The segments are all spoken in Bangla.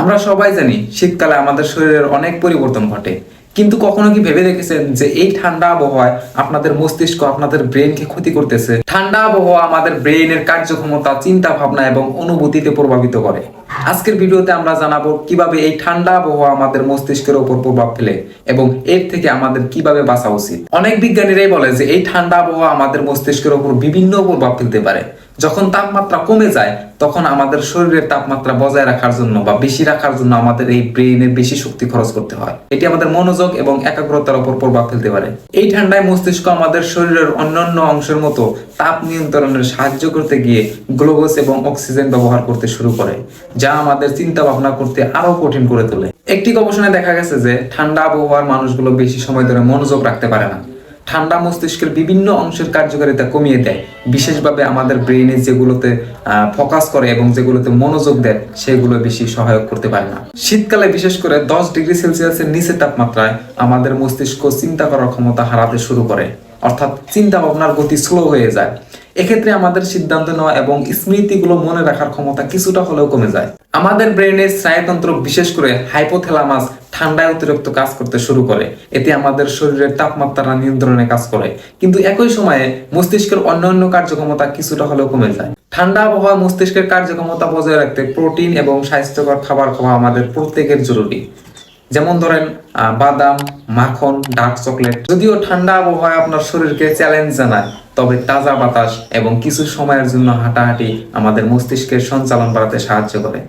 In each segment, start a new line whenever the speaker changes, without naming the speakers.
আমরা সবাই জানি শীতকালে আমাদের শরীরের অনেক পরিবর্তন ঘটে। কিন্তু কখনো কি ভেবে দেখেছেন যে এই ঠান্ডা আবহাওয়ায় আপনাদের মস্তিষ্ক আপনাদের ব্রেনকে ক্ষতি করতেছে? ঠান্ডা আবহাওয়া আমাদের ব্রেনের কার্যক্ষমতা চিন্তা ভাবনা এবং অনুভূতিতে প্রভাবিত করে। আজকের ভিডিওতে আমরা জানাব কীভাবে এই ঠান্ডা আবহাওয়া আমাদের মস্তিষ্কের উপর প্রভাব ফেলে এবং এর থেকে আমাদের কীভাবে বাঁচা উচিত। অনেক বিজ্ঞানীরাই বলে যে এই ঠান্ডা আবহাওয়া আমাদের মস্তিষ্কের উপর বিভিন্ন প্রভাব ফেলতে পারে। যখন তাপমাত্রা কমে যায়, তখন আমাদের শরীরের তাপমাত্রা বজায় রাখার জন্য বা বেশি রাখার জন্য আমাদের এই ব্রেনের বেশি শক্তি খরচ করতে হয়। এটি আমাদের মনোযোগ এবং একাগ্রতার উপর প্রভাব ফেলতে পারে। এই ঠান্ডায় মস্তিষ্ক আমাদের শরীরের অন্যান্য অংশের মতো তাপ নিয়ন্ত্রণের সাহায্য করতে গিয়ে গ্লুকোজ এবং অক্সিজেন ব্যবহার করতে শুরু করে, যা আমাদের চিন্তা ভাবনা করতে আরও কঠিন করে তোলে। একটি গবেষণায় দেখা গেছে যে ঠান্ডা আবহাওয়ার মানুষগুলো বেশি সময় ধরে মনোযোগ রাখতে পারে না। ঠান্ডা মস্তিষ্কের বিভিন্ন অংশের কার্যকারিতা কমিয়ে দেয়। বিশেষভাবে আমাদের ব্রেনে যেগুলোতে ফোকাস করে এবং যেগুলোতে মনোযোগ দেয়, সেগুলো বেশি সহায়ক করতে পারে না। শীতকালে বিশেষ করে দশ ডিগ্রি সেলসিয়াসের নিচে তাপমাত্রায় আমাদের মস্তিষ্ক চিন্তা করার ক্ষমতা হারাতে শুরু করে। অর্থাৎ চিন্তা ভাবনার গতি স্লো হয়ে যায়। এক্ষেত্রে আমাদের সিদ্ধান্ত নেওয়া এবং স্মৃতিগুলো মনে রাখার ক্ষমতা কিছুটা হলেও কমে যায়। আমাদের ব্রেনের স্নায়ুতন্ত্র বিশেষ করে হাইপোথ্যালামাস ঠান্ডায় অতিরিক্ত কাজ করতে শুরু করে। এতে আমাদের শরীরের তাপমাত্রা নিয়ন্ত্রণে কাজ করে। কিন্তু একই সময়ে মস্তিষ্কের অন্যান্য কার্যক্ষমতা কিছুটা হলেও কমে যায়। ঠান্ডা আবহাওয়া মস্তিষ্কের কার্যক্ষমতা বজায় রাখতে প্রোটিন এবং স্বাস্থ্যকর খাবার খাওয়া আমাদের প্রত্যেকের জরুরি। যেমন ধরেন বাদাম, মাখন, ডার্ক চকলেট। যদিও ঠান্ডা আবহাওয়া আপনার শরীরকে চ্যালেঞ্জ জানায়, তবে তাজা বাতাস এবং কিছু সময়ের জন্য হাঁটাহাঁটি আমাদের মস্তিষ্কের সঞ্চালন বাড়াতে সাহায্য করে।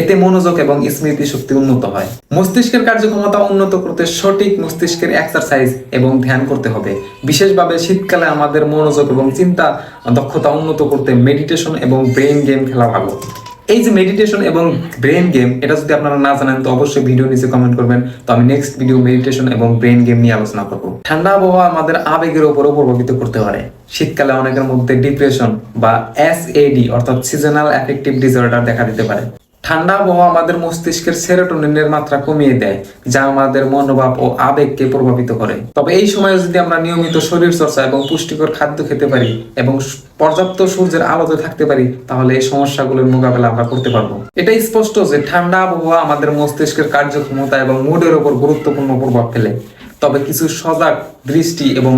এতে মনোযোগ এবং স্মৃতি শক্তি উন্নত হয়। মস্তিষ্কের কার্যক্ষমতা উন্নত করতে সঠিক মস্তিষ্কের এক্সারসাইজ এবং ধ্যান করতে হবে। বিশেষভাবে শীতকালে আমাদের মনোযোগ এবং চিন্তা দক্ষতা উন্নত করতে মেডিটেশন এবং ব্রেন গেম খেলা ভালো। এই যে মেডিটেশন এবং ব্রেন গেম এটা যদি আপনারা না জানেন, তো অবশ্যই ভিডিও নিচে কমেন্ট করবেন। তো আমি নেক্সট ভিডিও মেডিটেশন এবং ব্রেন গেম নিয়ে আলোচনা করব। ঠান্ডা আবহাওয়া আমাদের আবেগের উপরও প্রভাবিত করতে পারে। শীতকালে অনেকের মধ্যে ডিপ্রেশন বা এস এডি অর্থাৎ সিজনাল অ্যাফেক্টিভ ডিসঅর্ডার দেখা দিতে পারে। ঠান্ডা আবহাওয়া আমাদের মস্তিষ্কের সেরোটোনিনের মাত্রা কমিয়ে দেয়, যা আমাদের মনোভাব ও আবেগকে প্রভাবিত করে। তবে এই সময়ে যদি আমরা নিয়মিত শরীর চর্চা এবং পুষ্টিকর খাদ্য খেতে পারি এবং পর্যাপ্ত সূর্যের আলোতে থাকতে পারি, তাহলে এই সমস্যাগুলোর মোকাবেলা আমরা করতে পারব। এটা স্পষ্ট যে ঠান্ডা আবহাওয়া আমাদের মস্তিষ্কের কার্যক্ষমতা এবং মুডের উপর গুরুত্বপূর্ণ প্রভাব ফেলে। তবে কিছু সজাগ দৃষ্টি এবং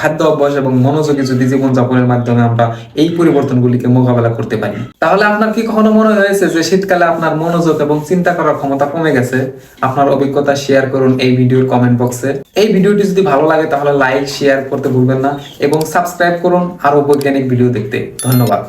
খাদ্য অভ্যাস এবং মনোযোগী যদি জীবনযাপনের মাধ্যমে আমরা এই পরিবর্তনগুলিকে মোকাবেলা করতে পারি। তাহলে আপনার কি কখনো মনে হয়েছে যে শীতকালে আপনার মনোযোগ এবং চিন্তা করার ক্ষমতা কমে গেছে? আপনার অভিজ্ঞতা শেয়ার করুন এই ভিডিওর কমেন্ট বক্সে এই ভিডিওটি যদি ভালো লাগে তাহলে লাইক শেয়ার করতে ভুলবেন না এবং সাবস্ক্রাইব করুন আরও বৈজ্ঞানিক ভিডিও দেখতে। ধন্যবাদ।